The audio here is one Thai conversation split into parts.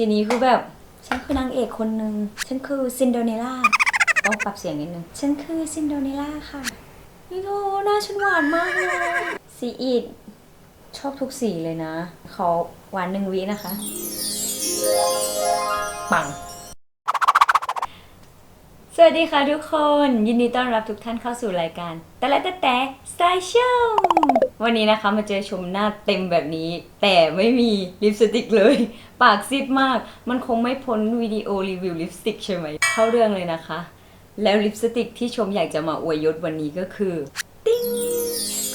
สีนี้คือแบบ ฉันคือนางเอกคนหนึ่งฉันคือซินเดอเรล่าต้องปรับเสียงนิดนึง ฉันคือซินเดอเรล่าค่ะนี่โธหน้าฉันหวานมากเลยสีอิดชอบทุกสีเลยนะขอหวานหนึ่งวินะคะ ปัง สวัสดีค่ะทุกคน ยินดีต้อนรับทุกท่านเข้าสู่รายการ แต่ละแต่แต่สไตล์โชว์ วันนี้นะคะมาเจอชมหน้าเต็มแบบนี้ แต่ไม่มีลิปสติกเลย ปากซีดมาก มันคงไม่พ้นวิดีโอรีวิวลิปสติกใช่ไหม เข้าเรื่องเลยนะคะ แล้วลิปสติกที่ชมอยากจะมาอวยยศวันนี้ก็คือ ติ้ง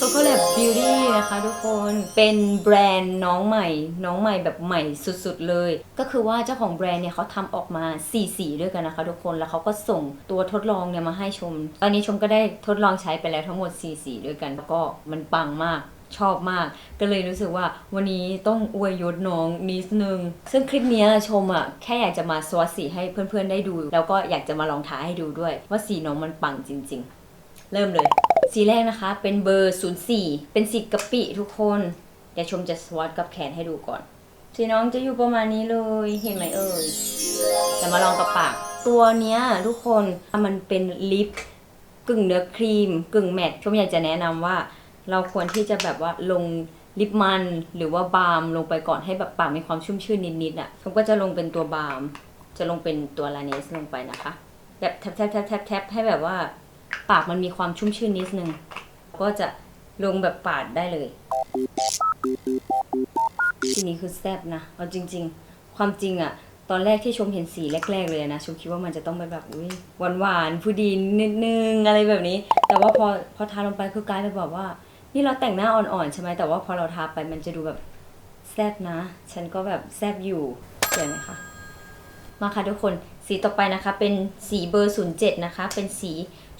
c o c o l a b Beauty นะคะทุกคนเป็นแบรนด์น้องใหม่ น้องใหม่แบบใหม่สุดๆเลย ก็คือว่าเจ้าของแบรนด์เนี่ยเขาทำออกมา4สีด้วยกันนะคะทุกคนแล้วเขาก็ส่งตัวทดลองเนี่ยมาให้ชม ตอนนี้ชมก็ได้ทดลองใช้ไปแล้วทั้งหมด4สีด้วยกันแล้วก็มันปังมากชอบมาก ก็เลยรู้สึกว่าวันนี้ต้องอวยยศน้องนิดนึง ซึ่งคลิปนี้ชมอะแค่อยากจะมาสวอตสีให้เพื่อนๆได้ดู แล้วก็อยากจะมาลองท้าให้ดูด้วย ว่าสีน้องมันปังจริง ๆ เริ่มเลย สีแรกนะคะ เป็นเบอร์ 04 เป็นสีกะปิทุกคน เดี๋ยวชมจะสวอตกับแขนให้ดูก่อน สีน้องจะอยู่ประมาณนี้เลย เห็นไหมเอ่ยจะมาลองกับปาก ตัวเนี้ยทุกคนมันเป็นลิปกึ่งเนื้อครีม กึ่งแมตต์ชมอยากจะแนะนำว่า เราควรที่จะแบบว่าลงลิปมันหรือว่าบาล์มลงไปก่อนให้แบบปากมีความชุ่มชื่นนิดๆอะชมก็จะลงเป็นตัวบาล์มจะลงเป็นตัวลาเนสลงไปนะคะแบบแทบแทบแทบแทบแทบให้แบบว่า ปากมันมีความชุ่มชื่นนิดนึง ก็จะลงแบบปาดได้เลย ทีนี้คือแซ่บนะ เอาจริง ๆ ความจริงอะตอนแรกที่ชมเห็นสีแรก ๆ เลยนะชมคิดว่ามันจะต้องเป็นแบบอุ้ยหวานๆผู้ดีนิดนึงอะไรแบบนี้ แต่ว่าพอพอทาลงไปคือกลายเป็นแบบว่า นี่เราแต่งหน้าอ่อนๆใช่ไหมแต่ว่าพอเราทาไปมันจะดูแบบแซ่บนะ ฉันก็แบบแซ่บอยู่เห็นไหมคะ มาค่ะทุกคนสีต่อไปนะคะ เป็นสีเบอร์ 07 นะคะ เป็นสี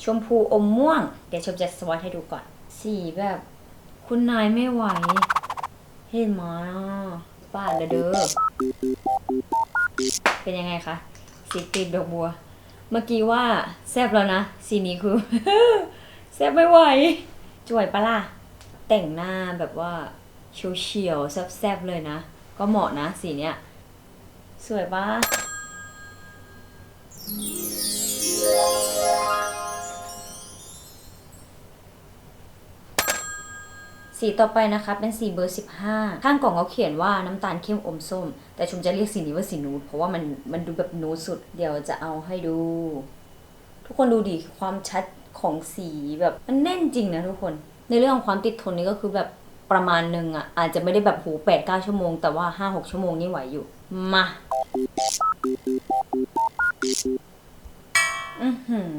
ชมพูอมม่วง เดี๋ยวชมจะสวอตให้ดูก่อน สีแบบคุณนายไม่ไหว เห็นไหมาป้าดเลยเด้อเป็นยังไงคะสีกลีบดอกบัว เมื่อกี้ว่าแซบแล้วนะ สีนี้คือ แซบไม่ไหวจ่วยปะล่ะ แต่งหน้าแบบว่าเฉียวๆแซบๆเลยนะ ก็เหมาะนะสีเนี้ย สวยปะ สีต่อไปนะคะ เป็นสีเบอร์ 15 ข้างกล่องเขาเขียนว่าน้ำตาลเข้มอมส้ม แต่ชมจะเรียกสีนี้ว่าสีนูดเพราะว่ามันมันดูแบบนูดสุด เดี๋ยวจะเอาให้ดู ทุกคนดูดิความชัดของสีแบบมันแน่นจริงนะทุกคน ในเรื่องของความติดทนนี่ก็คือแบบประมาณหนึ่งอะ อาจจะไม่ได้แบบหูแปดเก้าชั่วโมง แต่ว่าห้าหกชั่วโมงนี่ไหวอยู่ มา อือหือ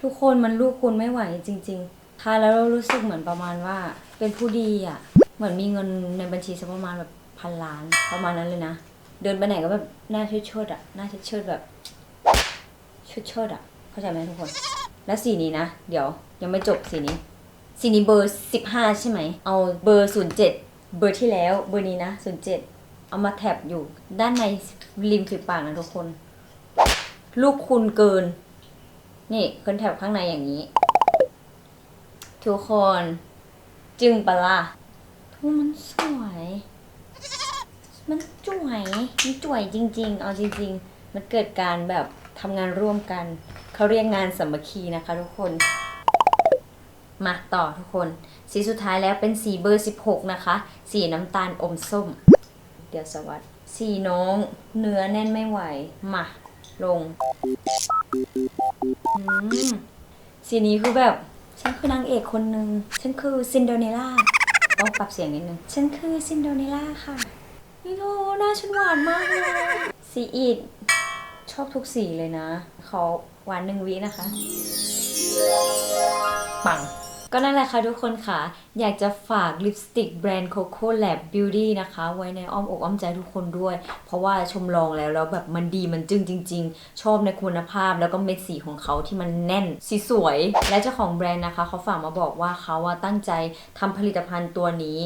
ทุกคนมันลูกคุณไม่ไหวจริง ๆทานแล้วเรารู้สึกเหมือนประมาณว่า เป็นผู้ดีอะ เหมือนมีเงินในบัญชีสักประมาณแบบพันล้านประมาณนั้นเลยนะ เดินไปไหนก็แบบหน้าเชิดๆอะ หน้าเชิดๆแบบเชิดๆอะ เข้าใจไหมทุกคน แล้วสีนี้นะ เดี๋ยวยังไม่จบสีนี้ สีนี้เบอร์สิบห้าใช่ไหม เอาเบอร์ศูนย์เจ็ดเบอร์ที่แล้วเบอร์นี้นะศูนย์เจ็ดเอามาแท็บอยู่ด้านในริมฝีปากนะทุกคน ลูกคุณเกิน นี่ขึ้นแถบข้างในอย่างนี้ ทุกคน จึงปะล่ะทุกมันสวย มันจ่วย มันจ่วยจริง ๆ เอาจริง ๆ มันเกิดการแบบทำงานร่วมกัน เขาเรียกงานสามัคคีนะคะ ทุกคน มาต่อทุกคน สีสุดท้ายแล้วเป็นสีเบอร์ 16 นะคะ สีน้ำตาลอมส้ม เดี๋ยวสวัสดสีน้อง เนื้อแน่นไม่ไหว มา ลงสีนี้คือแบบ ฉันคือนางเอกคนหนึ่ง ฉันคือซินเดอเรลล่าต้องปรับเสียงนิดนึง ฉันคือซินเดอเรลล่าค่ะ นี่โธหน้าฉันหวานมากเลย สีอิดชอบทุกสีเลยนะขอหวานหนึ่งวินะคะ ปัง ก็นั่นแหละค่ะทุกคนค่ะ อยากจะฝากลิปสติกแบรนด์ Coco Lab Beauty นะคะ ไว้ในอ้อมอกอ้อมใจทุกคนด้วย เพราะว่าชมลองแล้วแล้วแบบมันดีมันจึ้งจริง ๆ ชอบในคุณภาพแล้วก็เม็ดสีของเขาที่มันแน่นสีสวย และเจ้าของแบรนด์นะคะเขาฝากมาบอกว่าเขาว่าตั้งใจทำผลิตภัณฑ์ตัวนี้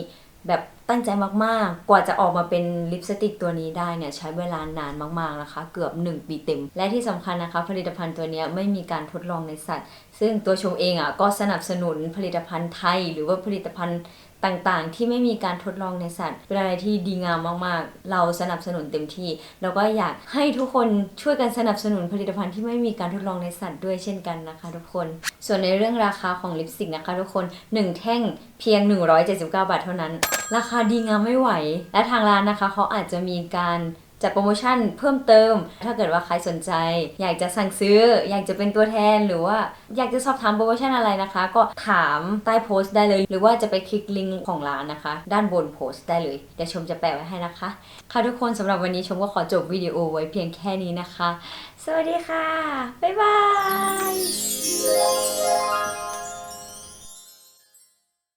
แบบตั้งใจมากๆ กว่าจะออกมาเป็นลิปสติกตัวนี้ได้เนี่ยใช้เวลานานมากๆนะคะ เกือบ 1 ปีเต็ม และที่สำคัญนะคะ ผลิตภัณฑ์ตัวนี้ไม่มีการทดลองในสัตว์ ซึ่งตัวชมเองอะก็สนับสนุนผลิตภัณฑ์ไทย หรือว่าผลิตภัณฑ์ ต่างๆ ที่ไม่มีการทดลองในสัตว์ เป็นอะไรที่ดีงามมากๆ เราสนับสนุนเต็มที่ แล้วก็อยากให้ทุกคนช่วยกันสนับสนุนผลิตภัณฑ์ที่ไม่มีการทดลองในสัตว์ด้วยเช่นกันนะคะ ทุกคน ส่วนในเรื่องราคาของลิปสติกนะคะ ทุกคน 1 แท่งเพียง 179 บาทเท่านั้น ราคาดีงามไม่ไหว และทางร้านนะคะเขาอาจจะมีการ จัดโปรโมชั่นเพิ่มเติม ถ้าเกิดว่าใครสนใจ อยากจะสั่งซื้อ อยากจะเป็นตัวแทนหรือว่าอยากจะสอบถามโปรโมชั่นอะไรนะคะ ก็ถามใต้โพสต์ได้เลย หรือว่าจะไปคลิกลิงก์ของร้านนะคะ ด้านบนโพสต์ได้เลยเดี๋ยวชมจะแปะไว้ให้นะคะ ค่ะทุกคนสำหรับวันนี้ชมก็ขอจบวิดีโอไว้เพียงแค่นี้นะคะ สวัสดีค่ะบ๊ายบาย